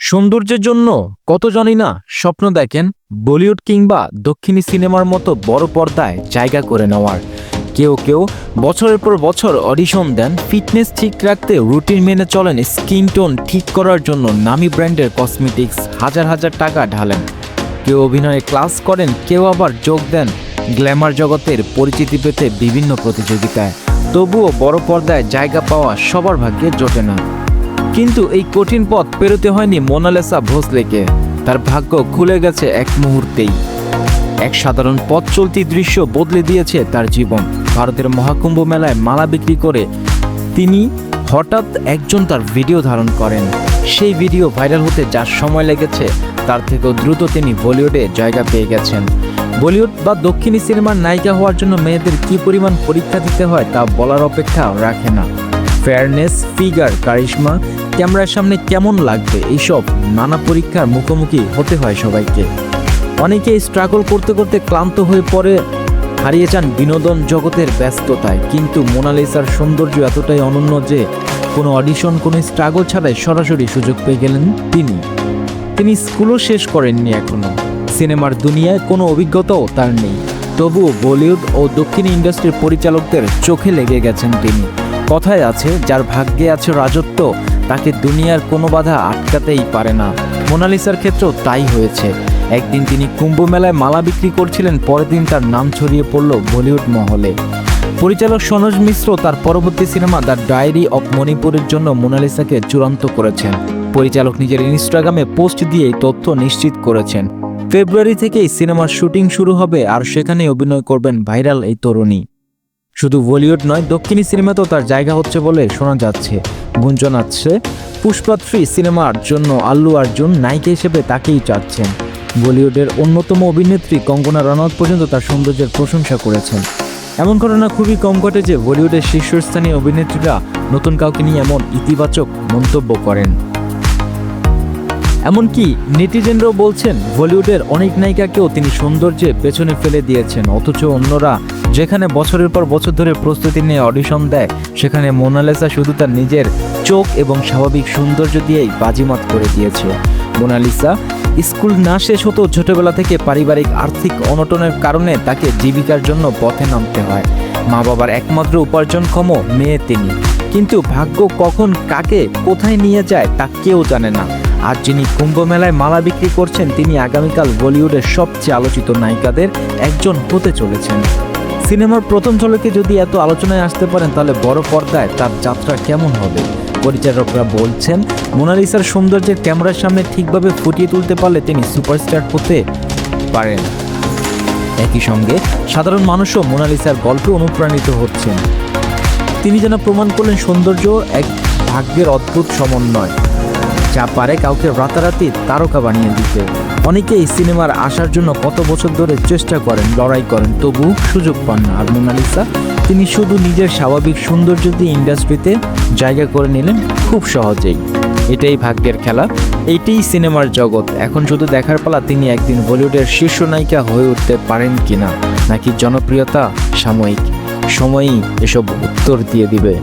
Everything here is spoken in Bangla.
সৌন্দর্যের জন্য কতজনই না স্বপ্ন দেখেন বলিউড কিংবা দক্ষিণী সিনেমার মতো বড় পর্দায় জায়গা করে নেওয়ার। কেউ কেউ বছরের পর বছর অডিশন দেন, ফিটনেস ঠিক রাখতে রুটিন মেনে চলেন, স্কিন টোন ঠিক করার জন্য নামি ব্র্যান্ডের কসমেটিক্স হাজার হাজার টাকা ঢালেন। কেউ অভিনয়ে ক্লাস করেন, কেউ আবার যোগ দেন। গ্ল্যামার জগতের পরিচিতি পেতে বিভিন্ন প্রতিযোগিতায়। তবুও বড় পর্দায় জায়গা পাওয়া সবার ভাগ্যে জোটে না। কিন্তু এই কঠিন পথ পেরোতে হয়নি মোনালেসা ভোসলেকে। তার ভাগ্য খুলে গেছে এক মুহূর্তেই। এক সাধারণ পথ চলতি দৃশ্য বদলে দিয়েছে তার জীবন। ভারতের মহাকুম্ভ মেলায় মালা বিক্রি করে তিনি হঠাৎ একজন তার ভিডিও ধারণ করেন। সেই ভিডিও ভাইরাল হতে যার সময় লেগেছে, তার থেকেও দ্রুত তিনি বলিউডে জায়গা পেয়ে গেছেন। বলিউড বা দক্ষিণী সিনেমার নায়িকা হওয়ার জন্য মেয়েদের কী পরিমাণ পরীক্ষা দিতে হয় তা বলার অপেক্ষা রাখে না। ফেয়ারনেস ফিগার কারিশমা ক্যামেরার সামনে কেমন লাগবে? এইসব নানা পরীক্ষার মুখোমুখি হতে হয় সবাইকে। অনেকে স্ট্রাগল করতে করতে ক্লান্ত হয়ে পড়ে, হারিয়ে যান বিনোদন জগতের ব্যস্ততায়। কিন্তু মোনালিসার সৌন্দর্য এতটাই অনন্য যে, কোনো অডিশন কোনো স্ট্রাগল ছাড়াই সরাসরি সুযোগ পেয়ে গেলেন তিনি। তিনি স্কুলও শেষ করেননি এখনও। সিনেমার দুনিয়ায় কোনো অভিজ্ঞতাও তার নেই। তবুও বলিউড ও দক্ষিণ ইন্ডাস্ট্রির পরিচালকদের চোখে লেগে গেছেন তিনি। কথায় আছে, যার ভাগ্যে আছে রাজত্ব, তাকে দুনিয়ার কোনো বাধা আটকাতেই পারে না। মোনালিসার ক্ষেত্রেও তাই হয়েছে। একদিন তিনি কুম্ভ মেলায় মালা বিক্রি করছিলেন, পরের দিন তার নাম ছড়িয়ে পড়ল বলিউড মহলে। পরিচালক সনোজ মিশ্র তার পরবর্তী সিনেমা দ্য ডায়েরি অফ মণিপুরের জন্য মোনালিসাকে চূড়ান্ত করেছেন। পরিচালক নিজের ইনস্টাগ্রামে পোস্ট দিয়ে তথ্য নিশ্চিত করেছেন। ফেব্রুয়ারি থেকেই সিনেমার শুটিং শুরু হবে, আর সেখানে অভিনয় করবেন ভাইরাল এই তরুণী। শুধু বলিউড নয়, দক্ষিণী সিনেমাতেও তার জায়গা হচ্ছে বলে শোনা যাচ্ছে। গুঞ্জন আছে পুষ্পা থ্রি সিনেমার জন্য আল্লু অর্জুন নায়িকা হিসেবে তাকেই চাচ্ছেন। বলিউডের অন্যতম অভিনেত্রী কঙ্গনা রানাউত পর্যন্ত তার সৌন্দর্যের প্রশংসা করেছেন। এমন ঘটনা খুবই কম ঘটে যে বলিউডের শীর্ষস্থানীয় অভিনেত্রীরা নতুন কাউকে নিয়ে এমন ইতিবাচক মন্তব্য করেন। এমনকি নেটিজেনরাও বলছেন, বলিউডের অনেক নায়িকাকেও তিনি সৌন্দর্যে পেছনে ফেলে দিয়েছেন, অথচ অন্যরা যেখানে বছরের পর বছর ধরে প্রস্তুতি নিয়ে অডিশন দেয়, সেখানে মোনালিসা শুধু তার নিজের চোখ এবং স্বাভাবিক সৌন্দর্য দিয়েই বাজিমাত করে দিয়েছে। মোনালিসা স্কুল না শেষ হতো ছোটবেলা থেকে পারিবারিক আর্থিক অনটনের কারণে তাকে জীবিকার জন্য পথে নামতে হয়। মা বাবার একমাত্র উপার্জনক্ষম মেয়ে তিনি। কিন্তু ভাগ্য কখন কাকে কোথায় নিয়ে যায় তা কেউ জানে না। আর যিনি কুম্ভ মেলায় মালা বিক্রি করছেন, তিনি আগামীকাল বলিউডের সবচেয়ে আলোচিত নায়িকাদের একজন হতে চলেছেন। সিনেমার প্রথম ঝলকে যদি এত আলোচনায় আসতে পারেন, তাহলে বড় পর্দায় তার যাত্রা কেমন হবে? পরিচালকরা বলছেন, মোনালিসার সৌন্দর্যের ক্যামেরার সামনে ঠিকভাবে ফুটিয়ে তুলতে পারলে তিনি সুপারস্টার হতে পারেন। একই সঙ্গে, সাধারণ মানুষও মোনালিসার গল্পে অনুপ্রাণিত হচ্ছেন। তিনি যেন প্রমাণ করলেন সৌন্দর্য এক ভাগ্যের অদ্ভুত সমন্বয়। যা পারে কাউকে রাতারাতি তারকা বানিয়ে দিতে। অনেকে এই সিনেমার আসার জন্য কত বছর ধরে চেষ্টা করেন, লড়াই করেন, তবু সুযোগ পান না। আর মোনালিসা তিনি শুধু নিজের স্বাভাবিক সৌন্দর্য দিয়ে ইন্ডাস্ট্রিতে জায়গা করে নিলেন খুব সহজেই। এটাই ভাগ্যের খেলা। এইটাই সিনেমার জগৎ। এখন শুধু দেখার পালা তিনি একদিন বলিউডের শীর্ষ নায়িকা হয়ে উঠতে পারেন কিনা, নাকি জনপ্রিয়তা সাময়িক? সময়ই এসব উত্তর দিয়ে দিবে।